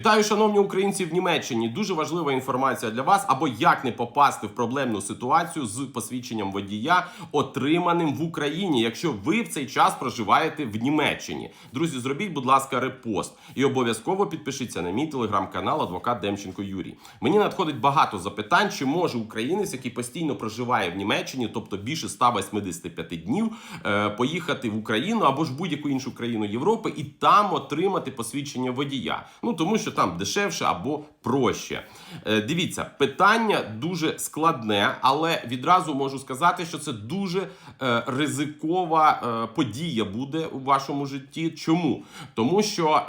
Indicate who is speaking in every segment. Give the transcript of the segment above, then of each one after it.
Speaker 1: Вітаю, шановні українці в Німеччині. Дуже важлива інформація для вас, або як не попасти в проблемну ситуацію з посвідченням водія, отриманим в Україні, якщо ви в цей час проживаєте в Німеччині. Друзі, зробіть, будь ласка, репост і обов'язково підпишіться на мій телеграм-канал Адвокат Демченко Юрій. Мені надходить багато запитань, чи може українець, який постійно проживає в Німеччині, тобто більше 185 днів, е, поїхати в Україну або ж будь-яку іншу країну Європи і там отримати посвідчення водія. Ну тому що там дешевше або проще. Е, Дивіться, питання дуже складне, але відразу можу сказати, що це дуже е, ризикова е, подія буде у вашому житті. Чому? Тому що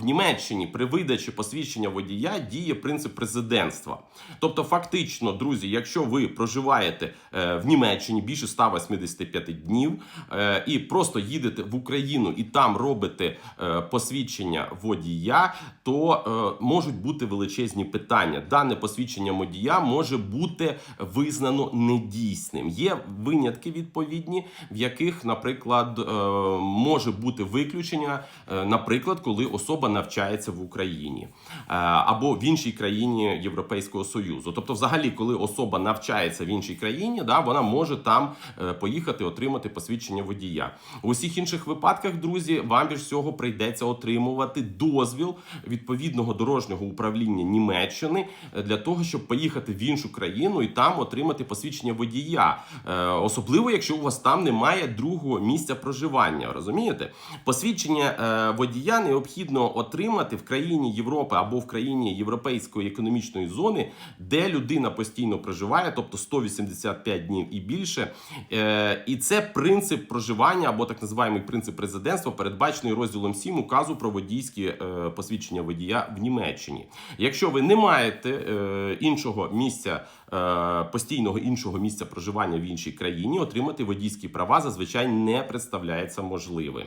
Speaker 1: в Німеччині при видачі посвідчення водія діє принцип президентства. Тобто, фактично, друзі, якщо ви проживаєте в Німеччині більше 185 днів і просто їдете в Україну і там робите посвідчення водія, то можуть бути величезні питання. Дане посвідчення водія може бути визнано недійсним. Є винятки відповідні, в яких, наприклад, е, може бути виключення, е, наприклад, коли особа навчається в Україні е, або в іншій країні Європейського Союзу. Тобто, взагалі, коли особа навчається в іншій країні, да, вона може там е, поїхати отримати посвідчення водія. У всіх інших випадках, друзі, вам більш всього прийдеться отримувати дозвіл відповідного дорожнього управління Німеччини е, для того, щоб поїхати в іншу країну і там отримати посвідчення водія, Е, особливо якщо у вас там немає другого місця проживання. Розумієте? Посвідчення е, водія необхідно отримати в країні Європи або в країні Європейської економічної зони, де людина постійно проживає, тобто 185 днів і більше. І це принцип проживання або так називаємо принцип президентства, передбачений розділом 7 указу про водійські посвідчення водія в Німеччині. Якщо ви не маєте е, іншого місця е, постійного іншого місця проживання в іншій країні, отримати водійські права зазвичай не представляється можливим.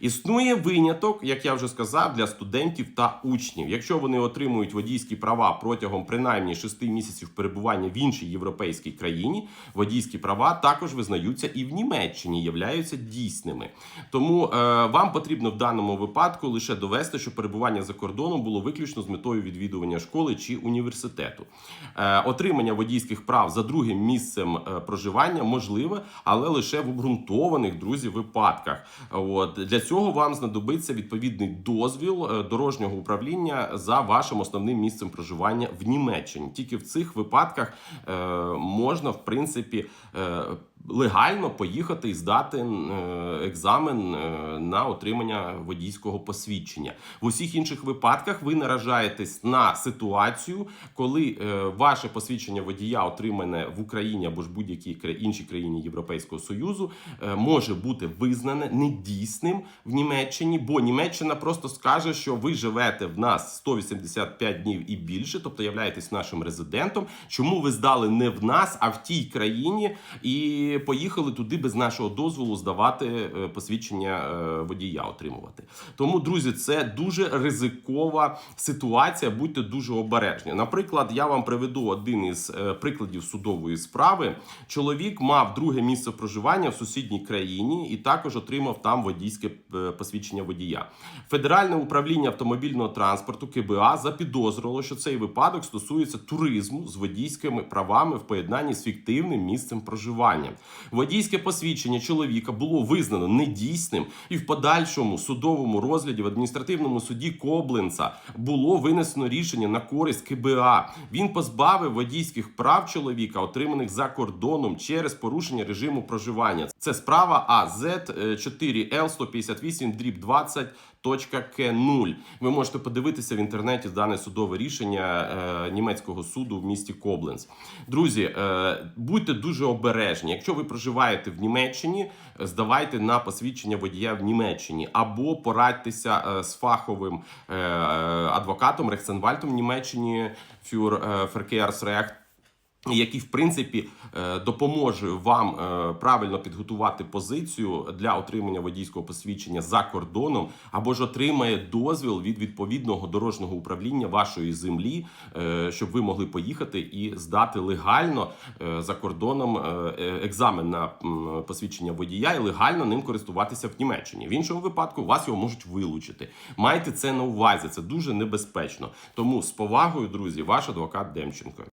Speaker 1: Існує виняток, як я вже сказав, для студентів та учнів. Якщо вони отримують водійські права протягом принаймні 6 місяців перебування в іншій європейській країні, водійські права також визнаються і в Німеччині, являються дійсними. Тому е, вам потрібно в даному випадку лише довести, що перебування за кордоном було виключно з метою відвідування школи чи університету. Е, отримання водійських прав за другим місцем е, проживання можливе, але лише в обґрунтованих друзі випадках. От для цього вам знадобиться відповідний дозвіл е, дорожнього управління за вашим основним місцем проживання в Німеччині. Тільки в цих випадках можна, в принципі, легально поїхати і здати е, екзамен е, на отримання водійського посвідчення. В усіх інших випадках ви наражаєтесь на ситуацію, коли е, ваше посвідчення водія, отримане в Україні або ж будь-якій іншій країні Європейського Союзу, може бути визнане недійсним в Німеччині, бо Німеччина просто скаже, що ви живете в нас 185 днів і більше, тобто являєтесь нашим резидентом. Чому ви здали не в нас, а в тій країні і поїхали туди без нашого дозволу здавати е, посвідчення е, водія, отримувати. Тому, друзі, це дуже ризикова ситуація. Будьте дуже обережні. Наприклад, я вам приведу один із е, прикладів судової справи. Чоловік мав друге місце проживання в сусідній країні і також отримав там водійське посвідчення водія. Федеральне управління автомобільного транспорту КБА запідозрило, що цей випадок стосується туризму з водійськими правами в поєднанні з фіктивним місцем проживання. Водійське посвідчення чоловіка було визнано недійсним, і в подальшому судовому розгляді в адміністративному суді Кобленца було винесено рішення на користь КБА. Він позбавив водійських прав чоловіка, отриманих за кордоном через порушення режиму проживання. Це справа АЗ 4Л 158 дріб 20 К0. Ви можете подивитися в інтернеті дане судове рішення е, німецького суду в місті Кобленц. Друзі, е, будьте дуже обережні. Якщо ви проживаєте в Німеччині, е, здавайте на посвідчення водія в Німеччині або порадьтеся е, з фаховим е, адвокатом Рехсенвальтом в Німеччині фюр Verkehrsrecht який, в принципі, е, допоможе вам е, правильно підготувати позицію для отримання водійського посвідчення за кордоном, або ж отримає дозвіл від відповідного дорожнього управління вашої землі, е, щоб ви могли поїхати і здати легально за кордоном екзамен на посвідчення водія і легально ним користуватися в Німеччині. В іншому випадку вас його можуть вилучити. Майте це на увазі, це дуже небезпечно. Тому з повагою, друзі, ваш адвокат Демченко.